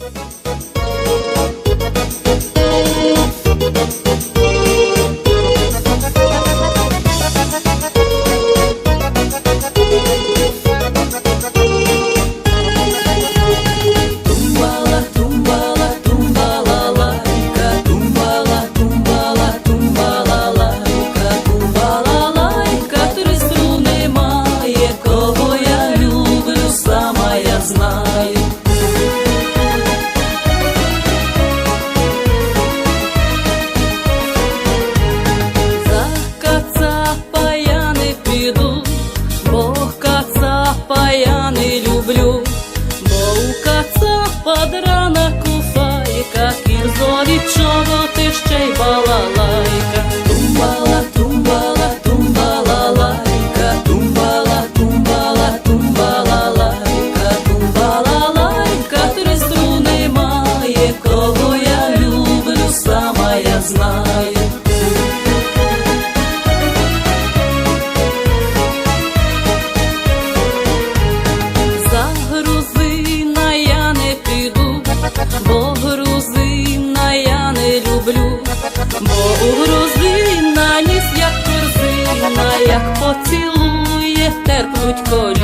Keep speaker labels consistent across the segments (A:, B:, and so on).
A: Thank you. меркнуть кольори.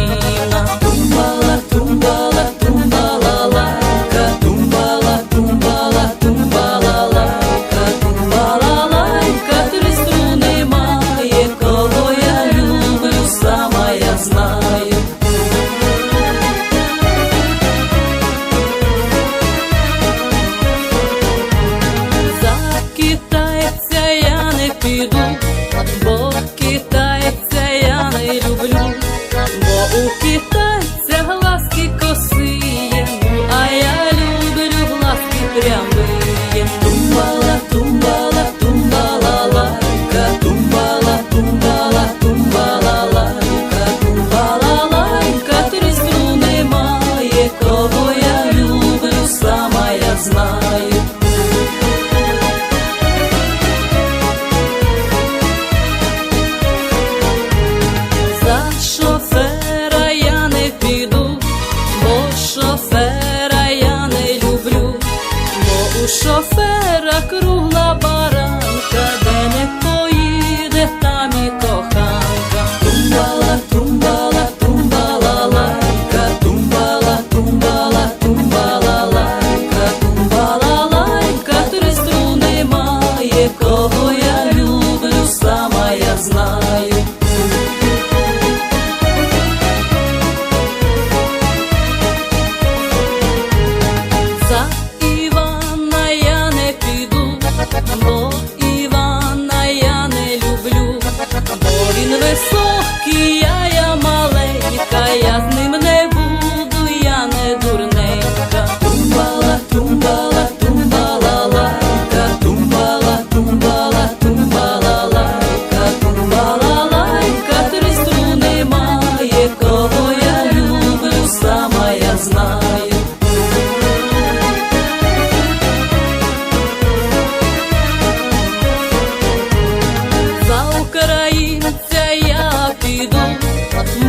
A: шофера кругла баранка, де не поїде, там і коханка. Тумбала, тумбала, тумбала лайка, тумбала, тумбала, тумбала лайка, тумбала лайка, три струни має кого.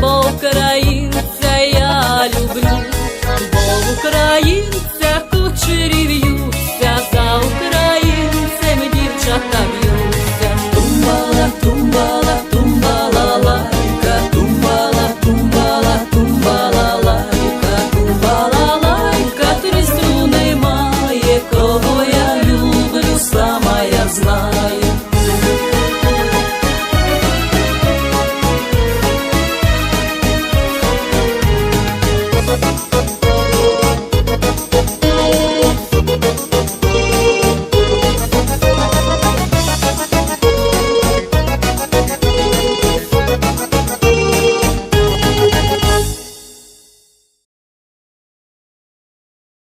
A: бо українця я люблю, бо українця.